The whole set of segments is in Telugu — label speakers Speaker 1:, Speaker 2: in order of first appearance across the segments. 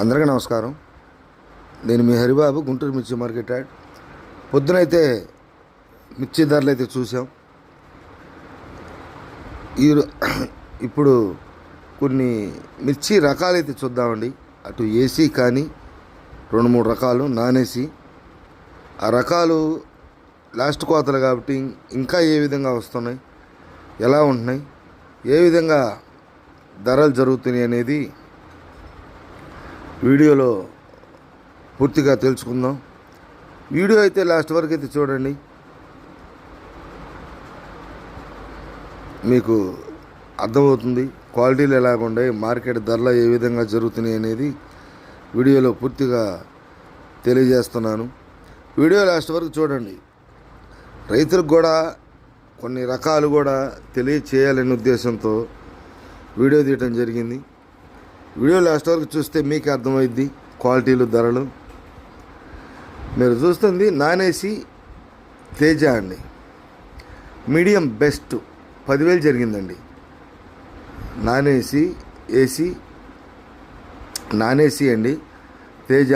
Speaker 1: అందరికీ నమస్కారం. నేను మీ హరిబాబు గుంటూరు మిర్చి మార్కెట్ యాడ్. పొద్దునైతే మిర్చి ధరలు అయితే చూసాం ఈ ఇప్పుడు కొన్ని మిర్చి రకాలు అయితే చూద్దామండి. అటు ఏసీ కానీ రెండు మూడు రకాలు నాన్ ఏసీ. ఆ రకాలు లాస్ట్ కోతలు కాబట్టి ఇంకా ఏ విధంగా వస్తున్నాయి? ఎలా ఉంటున్నాయి? ఏ విధంగా ధరలు జరుగుతున్నాయి అనేది వీడియోలో పూర్తిగా తెలుసుకుందాం. వీడియో అయితే లాస్ట్ వరకు అయితే చూడండి. మీకు అర్థమవుతుంది క్వాలిటీలు ఎలాగుండే మార్కెట్ ధరలు ఏ విధంగా జరుగుతున్నాయి అనేది వీడియోలో పూర్తిగా తెలియజేస్తున్నాను. వీడియో లాస్ట్ వరకు చూడండి. రైతులకు కూడా కొన్ని రకాలు కూడా తెలియచేయాలనే ఉద్దేశంతో వీడియో తీయటం జరిగింది. వీడియో లాస్ట్ వరకు చూస్తే మీకు అర్థమైద్ది క్వాలిటీలు ధరలు. మీరు చూస్తుంది నాన్ ఏసీ తేజ అండి. మీడియం బెస్ట్ పదివేలు జరిగిందండి. Non AC AC non AC అండి. తేజ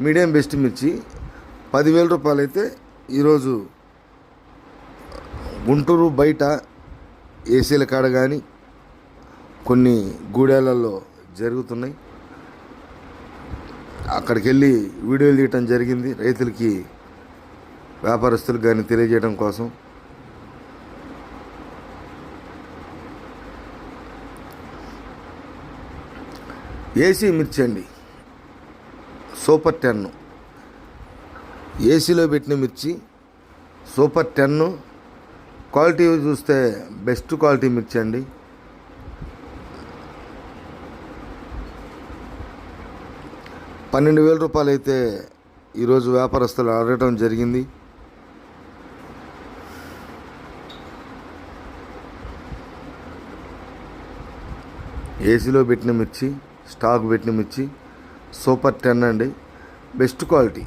Speaker 1: మీడియం బెస్ట్ మిర్చి. పదివేల రూపాయలు అయితే ఈరోజు గుంటూరు బయట ఏసీల కాడ కానీ కొన్ని గూడెలలో జరుగుతున్నాయి. అక్కడికి వెళ్ళి వీడియోలు తీయటం జరిగింది. రైతులకి వ్యాపారస్తులకు కానీ తెలియజేయడం కోసం. ఏసీ మిర్చి అండి. Super ten. ఏసీలో పెట్టిన మిర్చి సూపర్ టెన్. క్వాలిటీ చూస్తే బెస్ట్ క్వాలిటీ మిర్చి అండి. పన్నెండు వేల రూపాయలు అయితే ఈరోజు వ్యాపారస్తులు అడగటం జరిగింది. ఏసీలో పెట్టిన మిర్చి స్టాక్ పెట్టిన మిర్చి సూపర్ టెన్ అండి. Best quality.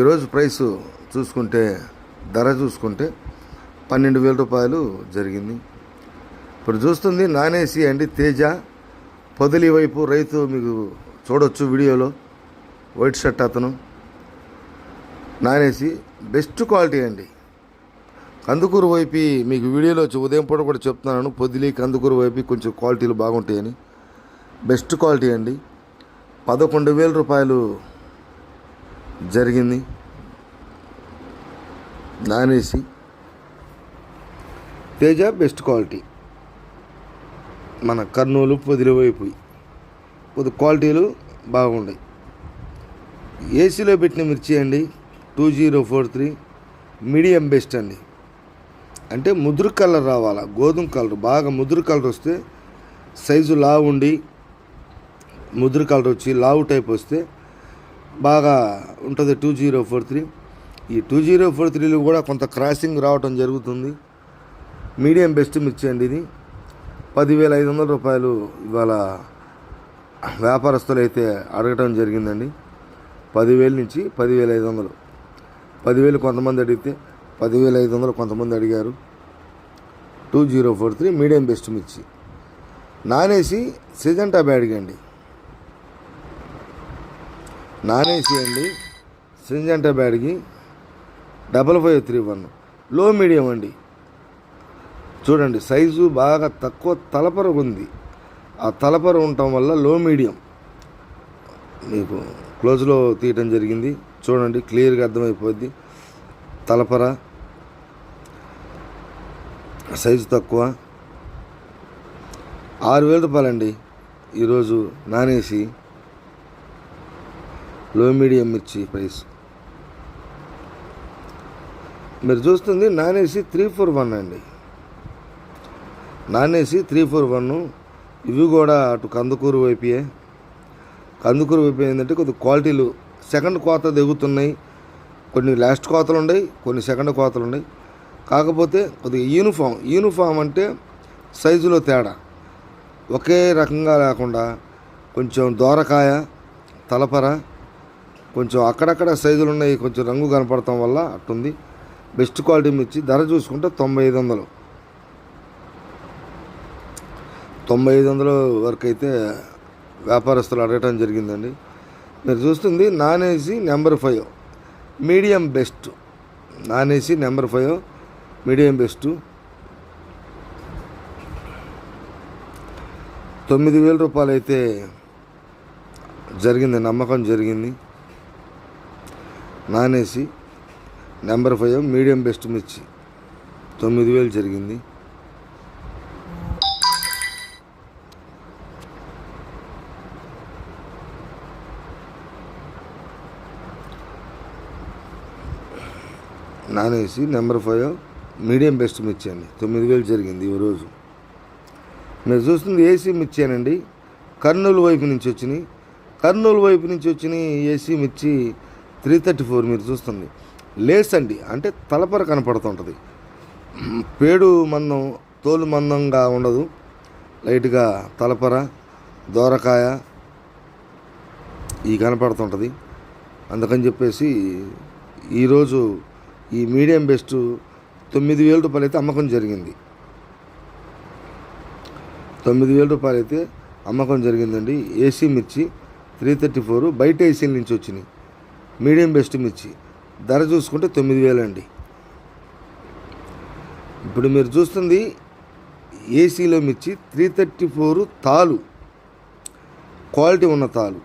Speaker 1: ఈరోజు ప్రైస్ చూసుకుంటే ధర చూసుకుంటే పన్నెండు వేల రూపాయలు జరిగింది. ఇప్పుడు చూస్తుంది నాన్ ఏసీ అండి తేజ. పొదిలి వైపు రైతు మీకు చూడొచ్చు వీడియోలో. వైట్ షర్ట్ అతను. నానేసి బెస్ట్ క్వాలిటీ అండి. కందుకూరు వైపు మీకు వీడియోలో ఉదయం పూట కూడా చెప్తున్నాను. పొదిలి కందుకూరు వైపు కొంచెం క్వాలిటీలు బాగుంటాయని. బెస్ట్ క్వాలిటీ అండి. పదకొండు వేల రూపాయలు జరిగింది. నానేసి తేజ బెస్ట్ క్వాలిటీ. మన కర్నూలు పొదిలి వైపు క్వాలిటీలు బాగున్నాయి ఏసీలో పెట్టిన మిర్చి అండి two zero four three medium best అండి. అంటే ముదురు కలర్ రావాలా గోధుమ కలర్ బాగా ముదురు కలర్ వస్తే సైజు లావు ఉండి ముదురు కలర్ వచ్చి లావు టైప్ వస్తే బాగా ఉంటుంది టూ జీరో ఫోర్ త్రీ ఈ టూ జీరో ఫోర్ త్రీలో కూడా కొంత క్రాసింగ్ రావటం జరుగుతుంది. మీడియం బెస్ట్ మిర్చి అండి ఇది. పదివేల ఐదు వందల రూపాయలు ఇవాళ వ్యాపారస్తులు అయితే అడగటం జరిగిందండి. పదివేల నుంచి పదివేల ఐదు వందలు పదివేలు కొంతమంది అడిగితే పదివేల ఐదు వందలు కొంతమంది అడిగారు. Two zero four three medium best మిర్చి. నానేసి సిజంటా బ్యాడ్గా అండి. నానేసి అండి సిజంటా బ్యాడ్కి డబల్ ఫైవ్ త్రీ వన్. లో మీడియం అండి. చూడండి సైజు బాగా తక్కువ తలపర ఉంది. ఆ తలపర ఉండటం వల్ల లో మీడియం. మీకు క్లోజ్లో తీయటం జరిగింది. చూడండి క్లియర్గా అర్థమైపోద్ది. తలపర సైజు తక్కువ. ఆరు వేల రూపాయలండి ఈరోజు నానేసి లో మీడియం మిర్చి ప్రైస్. మీరు చూస్తుంది non AC three four one అండి. Non AC three four one ఇవి కూడా అటు కందుకూరు వైపుయే కందుకూరు వైపు ఏంటంటే కొద్ది క్వాలిటీలు సెకండ్ కోత దిగుతున్నాయి కొన్ని లాస్ట్ కోతలు ఉన్నాయి కొన్ని సెకండ్ కోతలు ఉన్నాయి. కాకపోతే కొద్దిగా యూనిఫామ్ యూనిఫామ్ అంటే సైజులో తేడా. ఒకే రకంగా లేకుండా కొంచెం దోరకాయ తలపర కొంచెం అక్కడక్కడ సైజులు ఉన్నాయి కొంచెం రంగు కనపడటం వల్ల అట్టుంది. బెస్ట్ క్వాలిటీ మిర్చి ధర చూసుకుంటే తొంభై ఐదు వందలు. తొంభై ఐదు వందల వరకు అయితే వ్యాపారస్తులు అడగటం జరిగిందండి. మీరు చూస్తుంది non AC number five medium best. Non AC number five medium best. తొమ్మిది వేల రూపాయలు అయితే జరిగింది నమ్మకం జరిగింది. Non AC number five medium best మిర్చి తొమ్మిది వేలు జరిగింది. Non AC number five medium best మిర్చి అండి. తొమ్మిది వేలు జరిగింది ఈ రోజు. మీరు చూస్తుంది ఏసీ మిర్చినండి కర్నూలు వైపు నుంచి వచ్చినాయి. కర్నూలు వైపు నుంచి వచ్చిన ఏసీ మిర్చి త్రీ థర్టీ ఫోర్ మీరు చూస్తుంది. లేస్ అండి. అంటే తలపర కనపడుతుంటుంది. పేడు మందం తోలు మందంగా ఉండదు. లైట్గా తలపర దోరకాయ ఈ కనపడుతుంటుంది. అందుకని చెప్పేసి ఈరోజు ఈ మీడియం బెస్ట్ తొమ్మిది వేల రూపాయలు అయితే అమ్మకం జరిగింది. తొమ్మిది వేల రూపాయలు అయితే అమ్మకం జరిగిందండి. ఏసీ మిర్చి త్రీ థర్టీ ఫోర్ బయట ఏసీల నుంచి వచ్చినాయి. మీడియం బెస్ట్ మిర్చి. ధర చూసుకుంటే తొమ్మిది వేలండి ఇప్పుడు మీరు చూస్తుంది ఏసీలో మిర్చి త్రీ థర్టీ ఫోర్ తాలు. క్వాలిటీ ఉన్న తాలు.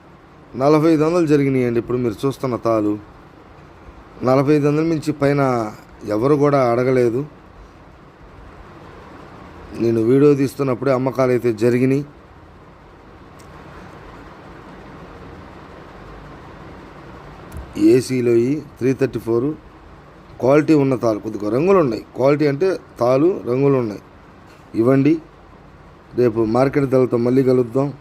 Speaker 1: నలభై ఐదు వందలు జరిగినాయండి. ఇప్పుడు మీరు చూస్తున్న తాలు. నలభై ఐదు వందల మించి పైన ఎవరు కూడా అడగలేదు. నేను వీడియో తీస్తున్నప్పుడే అమ్మకాలు అయితే జరిగినాయి. ఏసీలో ఈ త్రీ థర్టీ ఫోర్ క్వాలిటీ ఉన్న తాలు కొద్దిగా రంగులు ఉన్నాయి. క్వాలిటీ అంటే తాలు రంగులు ఉన్నాయి. ఇవ్వండి. రేపు మార్కెట్ ధరలతో మళ్ళీ కలుద్దాం.